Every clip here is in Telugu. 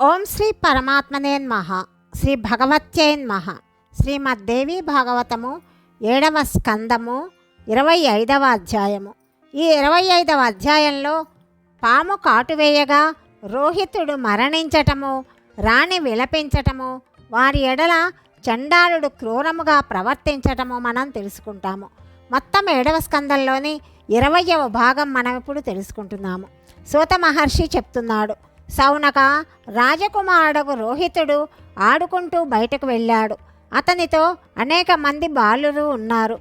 ఓం శ్రీ పరమాత్మనే నమః. శ్రీ భగవత్యై నమః. శ్రీమద్దేవి భాగవతము ఏడవ స్కందము ఇరవై ఐదవ అధ్యాయము. ఈ ఇరవై ఐదవ అధ్యాయంలో పాము కాటువేయగా రోహితుడు మరణించటము రాణి విలపించటము వారి ఎడల చండాలుడు క్రూరముగా ప్రవర్తించటము మనం తెలుసుకుంటాము. మొత్తం ఏడవ స్కందంలోని ఇరవయవ భాగం మనం ఇప్పుడు తెలుసుకుంటున్నాము. సూత మహర్షి చెప్తున్నాడు సౌనక రాజకుమారుడు రోహితుడు ఆడుకుంటూ బయటకు వెళ్ళాడు. అతనితో అనేక మంది బాలురు ఉన్నారు.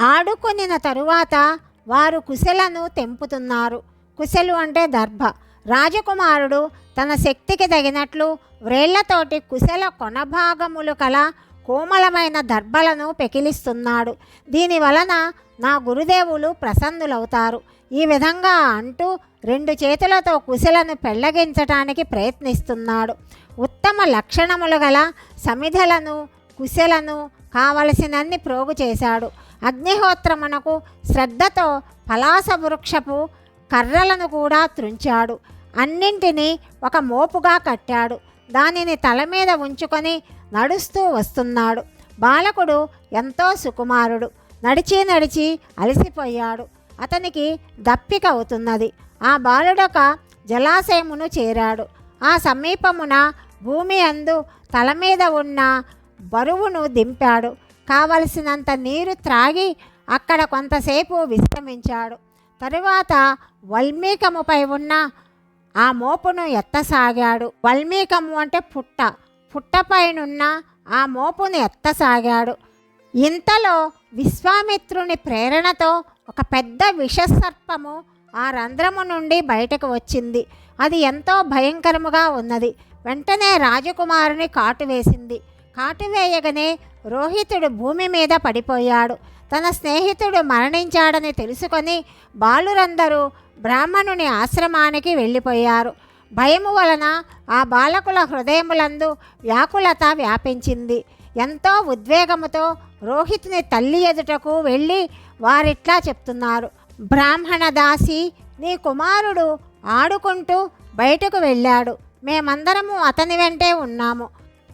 ఆడుకొనిన తరువాత వారు కుశలను తెంపుతున్నారు. కుశలు అంటే దర్భ. రాజకుమారుడు తన శక్తికి తగినట్లు వ్రేళ్ళతోటి కుశల కొనభాగములు కల కోమలమైన దర్భలను పెకిలిస్తున్నాడు. దీని వలన నా గురుదేవులు ప్రసన్నులవుతారు. ఈ విధంగా అంటూ రెండు చేతులతో కుశలను పెళ్ళగించటానికి ప్రయత్నిస్తున్నాడు. ఉత్తమ లక్షణములు గల సమిధలను కుశలను కావలసినన్ని ప్రోగు చేశాడు. అగ్నిహోత్రమునకు శ్రద్ధతో పలాస వృక్షపు కర్రలను కూడా త్రుంచాడు. అన్నింటినీ ఒక మోపుగా కట్టాడు. దానిని తల మీద ఉంచుకొని నడుస్తూ వస్తున్నాడు. బాలకుడు ఎంతో సుకుమారుడు. నడిచి నడిచి అలసిపోయాడు. అతనికి దప్పిక అవుతున్నది. ఆ బాలుడొక జలాశయమును చేరాడు. ఆ సమీపమున భూమి అందు తల మీద ఉన్న బరువును దింపాడు. కావలసినంత నీరు త్రాగి అక్కడ కొంతసేపు విశ్రమించాడు. తరువాత వల్మీకముపై ఉన్న ఆ మోపును ఎత్తసాగాడు. వల్మీకము అంటే పుట్ట. పుట్టపైనున్న ఆ మోపును ఎత్తసాగాడు. ఇంతలో విశ్వామిత్రుని ప్రేరణతో ఒక పెద్ద విషసర్పము ఆ రంధ్రము నుండి బయటకు వచ్చింది. అది ఎంతో భయంకరముగా ఉన్నది. వెంటనే రాజకుమారుని కాటు వేసింది. కాటు వేయగానే రోహితుడు భూమి మీద పడిపోయాడు. తన స్నేహితుడు మరణించాడని తెలుసుకొని బాలురందరూ బ్రాహ్మణుని ఆశ్రమానికి వెళ్ళిపోయారు. భయము వలన ఆ బాలకుల హృదయములందు వ్యాకులత వ్యాపించింది. ఎంతో ఉద్వేగముతో రోహిత్ని తల్లి ఎదుటకు వెళ్ళి వారిట్లా చెప్తున్నారు. బ్రాహ్మణ దాసి నీ కుమారుడు ఆడుకుంటూ బయటకు వెళ్ళాడు. మేమందరము అతని వెంటే ఉన్నాము.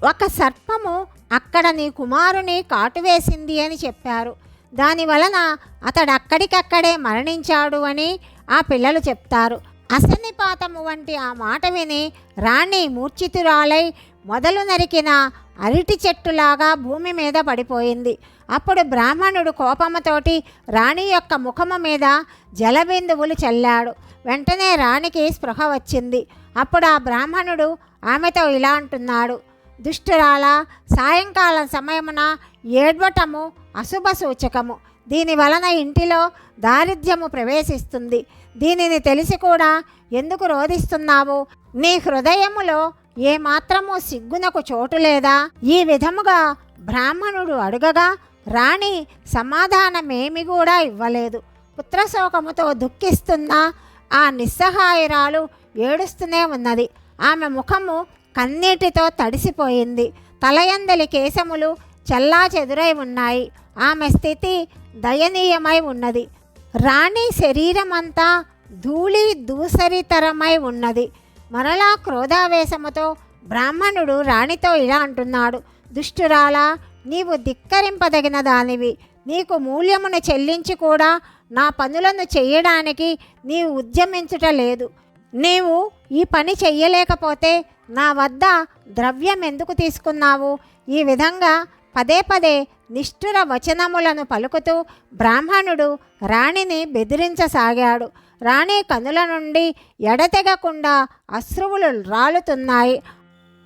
ఒక సర్పము అక్కడ నీ కుమారుని కాటువేసింది అని చెప్పారు. దాని వలన అతడు అక్కడికక్కడే మరణించాడు అని ఆ పిల్లలు చెప్తారు. అసనిపాతము వంటి ఆ మాట విని రాణి మూర్ఛితురాలై మొదలు నరికిన అరటి చెట్టులాగా భూమి మీద పడిపోయింది. అప్పుడు బ్రాహ్మణుడు కోపముతోటి రాణి యొక్క ముఖము మీద జలబిందువులు చల్లాడు. వెంటనే రాణికి స్పృహ వచ్చింది. అప్పుడు ఆ బ్రాహ్మణుడు ఆమెతో ఇలా అంటున్నాడు. దుష్టురాల సాయంకాలం సమయమున ఏడ్వటము అశుభ సూచకము. దీని వలన ఇంటిలో దారిద్ర్యము ప్రవేశిస్తుంది. దీనిని తెలిసి కూడా ఎందుకు రోధిస్తున్నావు? నీ హృదయములో ఏ మాత్రము సిగ్గునకు చోటు లేదా? ఈ విధముగా బ్రాహ్మణుడు అడుగగా రాణి సమాధానమేమి కూడా ఇవ్వలేదు. పుత్రశోకముతో దుఃఖిస్తున్న ఆ నిస్సహాయురాలు ఏడుస్తూనే ఉన్నది. ఆమె ముఖము కన్నీటితో తడిసిపోయింది. తలయందలి కేశములు చల్లా చెదురై ఉన్నాయి. ఆమె స్థితి దయనీయమై ఉన్నది. రాణి శరీరమంతా ధూళి దూసరితరమై ఉన్నది. మరలా క్రోధావేశముతో బ్రాహ్మణుడు రాణితో ఇలా అంటున్నాడు. దుష్టురాలా నీవు ధిక్కరింపదగిన దానివి. నీకు మూల్యమును చెల్లించి కూడా నా పనులను చేయడానికి నీవు ఉద్యమించుట లేదు. నీవు ఈ పని చెయ్యలేకపోతే నా వద్ద ద్రవ్యం ఎందుకు తీసుకున్నావు? ఈ విధంగా పదే పదే నిష్ఠుర వచనములను పలుకుతూ బ్రాహ్మణుడు రాణిని బెదిరించసాగాడు. రాణి కనుల నుండి ఎడతెగకుండా అశ్రువులు రాలుతున్నాయి.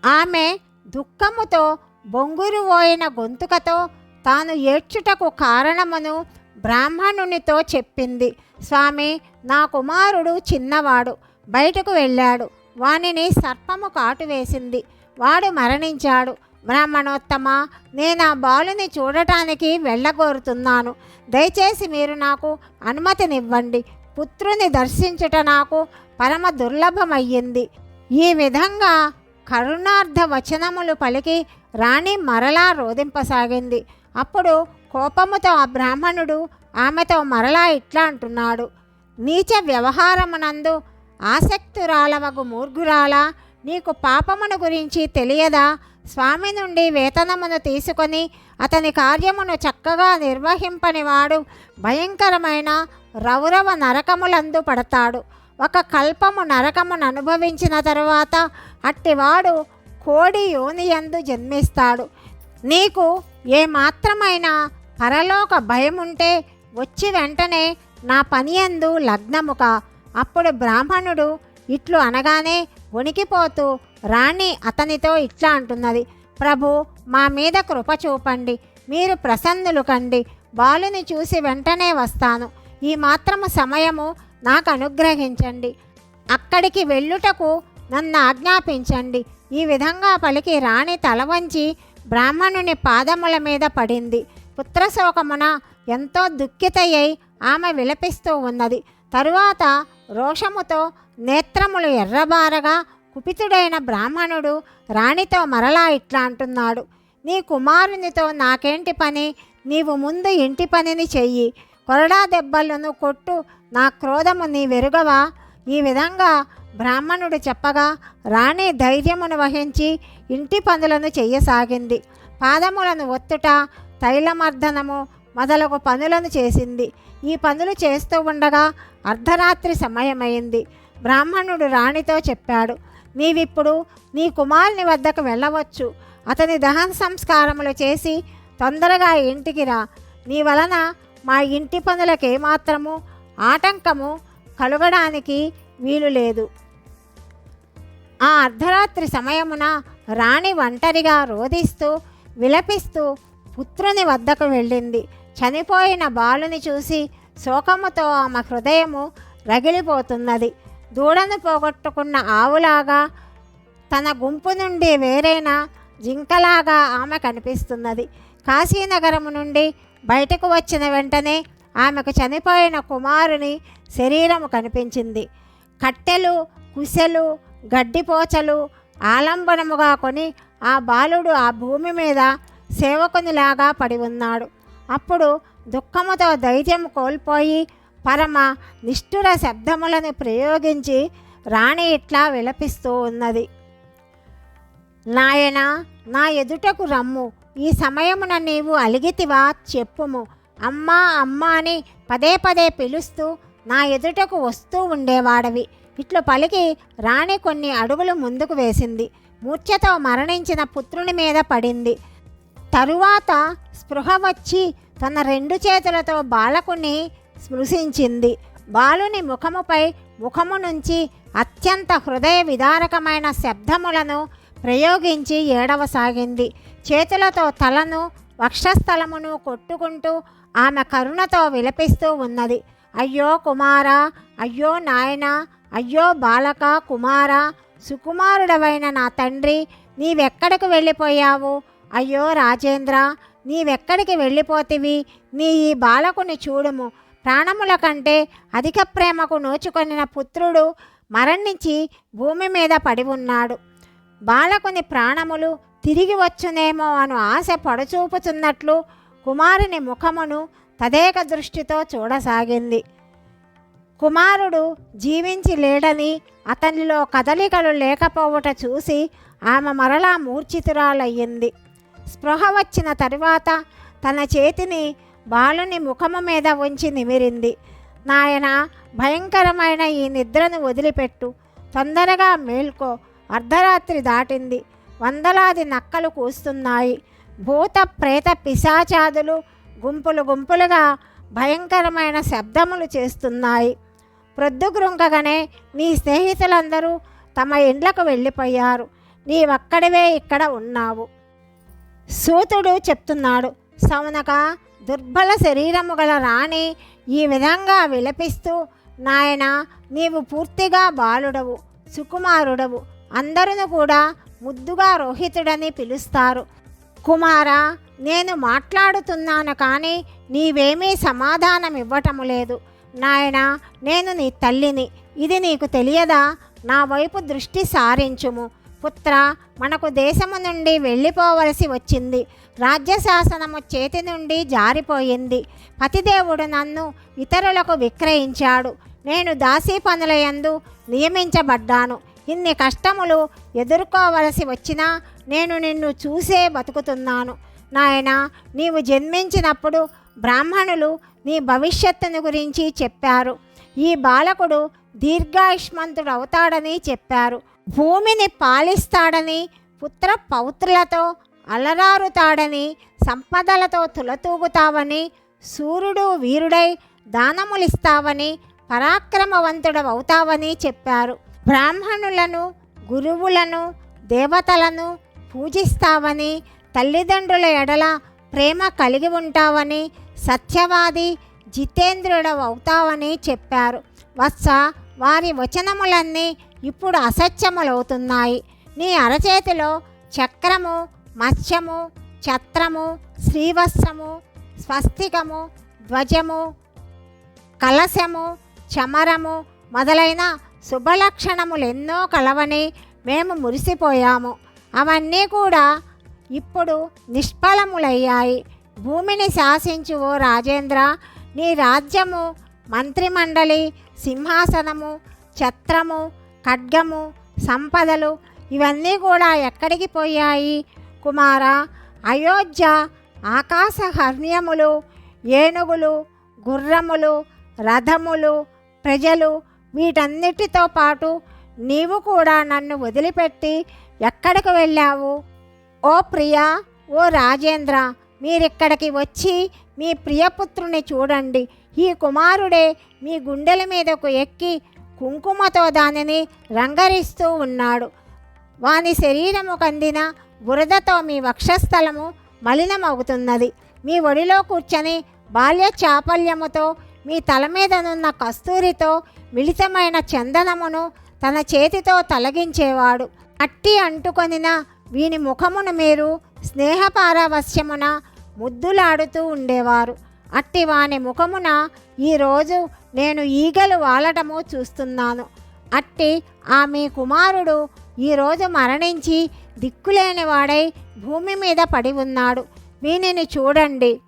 ఆమె దుఃఖముతో బొంగురువోయిన గొంతుకతో తాను ఏడ్చుటకు కారణమును బ్రాహ్మణునితో చెప్పింది. స్వామి నా కుమారుడు చిన్నవాడు. బయటకు వెళ్ళాడు. వానిని సర్పము కాటు వేసింది. వాడు మరణించాడు. బ్రాహ్మణోత్తమ నేను ఆ బాలుని చూడటానికి వెళ్ళగోరుతున్నాను. దయచేసి మీరు నాకు అనుమతినివ్వండి. పుత్రుని దర్శించుట నాకు పరమ దుర్లభమయ్యింది. ఈ విధంగా కరుణార్థ వచనములు పలికి రాణి మరలా రోధింపసాగింది. అప్పుడు కోపముతో ఆ బ్రాహ్మణుడు ఆమెతో మరలా ఇట్లా అంటున్నాడు. నీచ వ్యవహారమునందు ఆసక్తురాలవగు మూర్ఘురాలా నీకు పాపమును గురించి తెలియదా? స్వామి నుండి వేతనమును తీసుకొని అతని కార్యమును చక్కగా నిర్వహింపనివాడు. భయంకరమైన రౌరవ నరకములందు పడతాడు. ఒక కల్పము నరకమును అనుభవించిన తరువాత అట్టివాడు కోడి యోనియందు జన్మిస్తాడు. నీకు ఏ పరలోక భయముంటే వచ్చి వెంటనే నా పనియందు లగ్నముక. అప్పుడు బ్రాహ్మణుడు ఇట్లు అనగానే వణికిపోతూ రాణి అతనితో ఇట్లా అంటున్నది. ప్రభు మా మీద కృప చూపండి. మీరు ప్రసన్నులు కండి. బాలుని చూసి వెంటనే వస్తాను. ఈ మాత్రము సమయము నాకు అనుగ్రహించండి. అక్కడికి వెళ్ళుటకు నన్ను ఆజ్ఞాపించండి. ఈ విధంగా పలికి రాణి తల వంచి బ్రాహ్మణుని పాదముల మీద పడింది. పుత్రశోకమున ఎంతో దుఃఖితయ్యై ఆమె విలపిస్తూ ఉన్నది. తరువాత రోషముతో నేత్రములు ఎర్రబారగా కుపితుడైన బ్రాహ్మణుడు రాణితో మరలా ఇట్లా అంటున్నాడు. నీ కుమారునితో నాకేంటి పని? నీవు ముందు ఇంటి పనిని చెయ్యి. కొరడా దెబ్బలను కొట్టు. నా క్రోధము నీ వెరుగవా? ఈ విధంగా బ్రాహ్మణుడు చెప్పగా రాణి ధైర్యమును వహించి ఇంటి పనులను చెయ్యసాగింది. పాదములను ఒత్తుట తైలమర్దనము మొదలగు పనులను చేసింది. ఈ పనులు చేస్తూ ఉండగా అర్ధరాత్రి సమయమైంది. బ్రాహ్మణుడు రాణితో చెప్పాడు నీవిప్పుడు నీ కుమారుని వద్దకు వెళ్ళవచ్చు. అతని దహన సంస్కారములు చేసి తొందరగా ఇంటికి రా. నీ వలన మా ఇంటి పనులకు ఏమాత్రము ఆటంకము కలగడానికి వీలు లేదు. ఆ అర్ధరాత్రి సమయమున రాణి ఒంటరిగా రోధిస్తూ విలపిస్తూ పుత్రుని వద్దకు వెళ్ళింది. చనిపోయిన బాలుని చూసి శోకముతో ఆమె హృదయము రగిలిపోతున్నది. దూడను పోగొట్టుకున్న ఆవులాగా తన గుంపు నుండి వేరైన జింకలాగా ఆమె కనిపిస్తున్నది. కాశీనగరము నుండి బయటకు వచ్చిన వెంటనే ఆమెకు చనిపోయిన కుమారుని శరీరము కనిపించింది. కట్టెలు కుసెలు గడ్డిపోచలు ఆలంబనముగా కొని ఆ బాలుడు ఆ భూమి మీద సేవకునిలాగా పడి ఉన్నాడు. అప్పుడు దుఃఖముతో ధైర్యం కోల్పోయి పరమ నిష్ఠుర శబ్దములను ప్రయోగించి రాణి ఇట్లా విలపిస్తూ ఉన్నది. నాయనా నా ఎదుటకు రమ్ము. ఈ సమయమున నీవు అలిగితివా? చెప్పుము. అమ్మా అమ్మా అని పదే పదే పిలుస్తూ నా ఎదుటకు వస్తూ ఉండేవాడవి. ఇట్లు పలికి రాణి కొన్ని అడుగులు ముందుకు వేసింది. మూర్ఛతో మరణించిన పుత్రుని మీద పడింది. తరువాత స్పృహ వచ్చి తన రెండు చేతులతో బాలకుని స్పృశించింది. బాలుని ముఖముపై ముఖము నుంచి అత్యంత హృదయ విదారకమైన శబ్దములను ప్రయోగించి ఏడవసాగింది. చేతులతో తలను వక్షస్థలమును కొట్టుకుంటూ ఆమె కరుణతో విలపిస్తూ ఉన్నది. అయ్యో కుమారా అయ్యో నాయనా అయ్యో బాలక కుమారా సుకుమారుడవైన నా తండ్రి నీవెక్కడికి వెళ్ళిపోయావు? అయ్యో రాజేంద్ర నీవెక్కడికి వెళ్ళిపోతివి? నీ ఈ బాలకుని చూడుము. ప్రాణముల కంటే అధిక ప్రేమకు నోచుకొనిన పుత్రుడు మరణించి భూమి మీద పడి ఉన్నాడు. బాలకుని ప్రాణములు తిరిగి వచ్చునేమో అను ఆశ పడచూపుతున్నట్లు కుమారుని ముఖమును తదేక దృష్టితో చూడసాగింది. కుమారుడు జీవించి లేడని అతనిలో కదలికలు లేకపోవట చూసి ఆమె మరలా మూర్ఛితురాలయ్యింది. స్పృహ వచ్చిన తరువాత తన చేతిని బాలుని ముఖము మీద ఉంచి నిమిరింది. నాయన భయంకరమైన ఈ నిద్రను వదిలిపెట్టు. తొందరగా మేల్కో. అర్ధరాత్రి దాటింది. వందలాది నక్కలు కూస్తున్నాయి. భూత ప్రేత పిశాచాదులు గుంపులు గుంపులుగా భయంకరమైన శబ్దములు చేస్తున్నాయి. ప్రొద్దుగ్రుంకగానే నీ స్నేహితులందరూ తమ ఇండ్లకు వెళ్ళిపోయారు. నీవక్కడివే ఇక్కడ ఉన్నావు. సూతుడు చెప్తున్నాడు. సౌనక దుర్బల శరీరము గల రాణి ఈ విధంగా విలపిస్తూ నాయన నీవు పూర్తిగా బాలుడవు సుకుమారుడవు. అందరును కూడా ముద్దుగా రోహితుడని పిలుస్తారు. కుమారా నేను మాట్లాడుతున్నాను కానీ నీవేమీ సమాధానం ఇవ్వటము లేదు. నాయన నేను నీ తల్లిని. ఇది నీకు తెలియదా? నా వైపు దృష్టి సారించుము. పుత్ర మనకు దేశము నుండి వెళ్ళిపోవలసి వచ్చింది. రాజ్యశాసనము చేతి నుండి జారిపోయింది. పతిదేవుడు నన్ను ఇతరులకు విక్రయించాడు. నేను దాసీ పనులయందు నియమించబడ్డాను. ఇన్ని కష్టములు ఎదుర్కోవలసి వచ్చినా నేను నిన్ను చూసే బతుకుతున్నాను. నాయన నీవు జన్మించినప్పుడు బ్రాహ్మణులు నీ భవిష్యత్తును గురించి చెప్పారు. ఈ బాలకుడు దీర్ఘాయుష్మంతుడు అవుతాడని చెప్పారు. భూమిని పాలిస్తాడని పుత్ర పౌత్రులతో అలరారుతాడని సంపదలతో తులతూగుతావని సూర్యుడు వీరుడై దానములిస్తావని పరాక్రమవంతుడవుతావని చెప్పారు. బ్రాహ్మణులను గురువులను దేవతలను పూజిస్తావని తల్లిదండ్రుల ఎడల ప్రేమ కలిగి ఉంటావని సత్యవాది జితేంద్రుడు అవుతావని చెప్పారు. వత్స వారి వచనములన్నీ ఇప్పుడు అసత్యములవుతున్నాయి. నీ అరచేతిలో చక్రము మత్స్యము ఛత్రము శ్రీవస్త్రము స్వస్తికము ధ్వజము కలశము చమరము మొదలైన శుభలక్షణములు ఎన్నో కలవని మేము మురిసిపోయాము. అవన్నీ కూడా ఇప్పుడు నిష్ఫలములయ్యాయి. భూమిని శాసించు ఓ రాజేంద్ర నీ రాజ్యము మంత్రిమండలి సింహాసనము ఛత్రము ఖడ్గము సంపదలు ఇవన్నీ కూడా ఎక్కడికి పోయాయి? కుమార అయోధ్య ఆకాశహర్ణ్యములు ఏనుగులు గుర్రములు రథములు ప్రజలు వీటన్నిటితో పాటు నీవు కూడా నన్ను వదిలిపెట్టి ఎక్కడికి వెళ్ళావు? ఓ ప్రియా ఓ రాజేంద్ర మీరిక్కడికి వచ్చి మీ ప్రియపుత్రుని చూడండి. ఈ కుమారుడే మీ గుండెల మీదకు ఎక్కి కుంకుమతో దానిని రంగరిస్తూ ఉన్నాడు. వాని శరీరము కందిన బురదతో మీ వక్షస్థలము మలినమవుతున్నది. మీ ఒడిలో కూర్చొని బాల్య చాపల్యముతో మీ తల మీదనున్న కస్తూరితో మిళితమైన చందనమును తన చేతితో తొలగించేవాడు. అట్టి అంటుకొనిన వీని ముఖమును మీరు స్నేహపారవశ్యమున ముద్దులాడుతూ ఉండేవారు. అట్టి వాని ముఖమున ఈరోజు నేను ఈగలు వాలటము చూస్తున్నాను. అట్టి ఆ మీ కుమారుడు ఈరోజు మరణించి దిక్కులేని వాడై భూమి మీద పడి ఉన్నాడు. వీనిని చూడండి.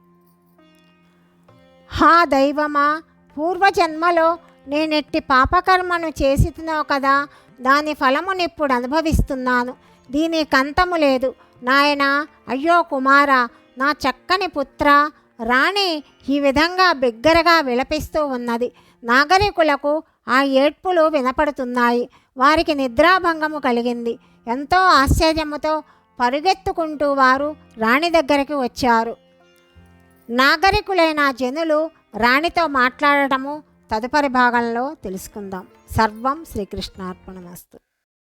హా దైవమా! పూర్వజన్మలో నేనెట్టి పాపకర్మను చేసినో కదా! దాని ఫలమునిప్పుడు అనుభవిస్తున్నాను. దీని కంతము లేదు. నాయనా అయ్యో కుమార! నా చక్కని పుత్ర! రాణి ఈ విధంగా బిగ్గరగా విలపిస్తూ ఉన్నది. నాగరికులకు ఆ ఏడ్పులు వినపడుతున్నాయి. వారికి నిద్రాభంగము కలిగింది. ఎంతో ఆశ్చర్యముతో పరుగెత్తుకుంటూ వారు రాణి దగ్గరికి వచ్చారు. నాగరికులైన జనులు రాణితో మాట్లాడటము తదుపరి భాగంలో తెలుసుకుందాం. సర్వం శ్రీకృష్ణార్పణమస్తు.